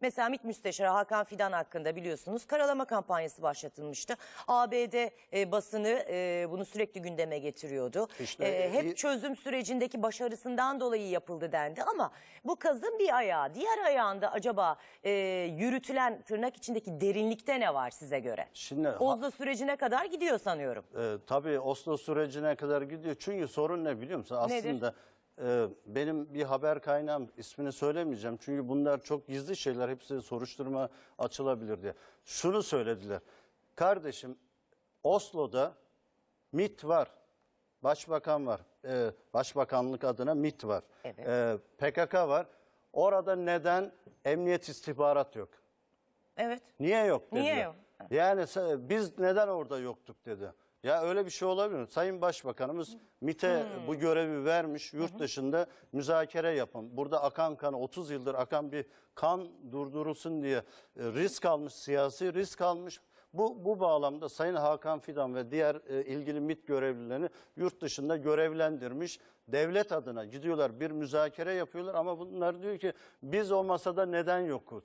Mesela MİT Müsteşarı Hakan Fidan hakkında biliyorsunuz karalama kampanyası başlatılmıştı. ABD e, basını e, bunu sürekli gündeme getiriyordu. İşte, E, hep e, çözüm sürecindeki başarısından dolayı yapıldı dendi ama bu kazın bir ayağı. Diğer ayağında acaba e, yürütülen tırnak içindeki derinlikte ne var size göre? Şimdi Oslo sürecine kadar gidiyor sanıyorum. e, tabii Oslo sürecine kadar gidiyor. Çünkü sorun ne biliyor musun? Nedir? Aslında e, benim bir haber kaynağım ismini söylemeyeceğim. Çünkü bunlar çok gizli şeyler. Hepsi soruşturma açılabilir diye. Şunu söylediler. Kardeşim Oslo'da MIT var. Başbakan var. E, başbakanlık adına MIT var. Evet. E, PKK var. Orada neden emniyet istihbarat yok? Evet. Niye yok dediler. Niye yok? Yani biz neden orada yoktuk dedi. Ya öyle bir şey olabilir mi? Sayın Başbakanımız MİT'e bu görevi vermiş. Yurt dışında müzakere yapın. Burada akan kan 30 yıldır akan bir kan durdurulsun diye e, risk almış, siyasi risk almış. Bu, bu bağlamda Sayın Hakan Fidan ve diğer e, ilgili MİT görevlilerini yurt dışında görevlendirmiş. Devlet adına gidiyorlar bir müzakere yapıyorlar ama bunlar diyor ki biz o masada neden yokuz?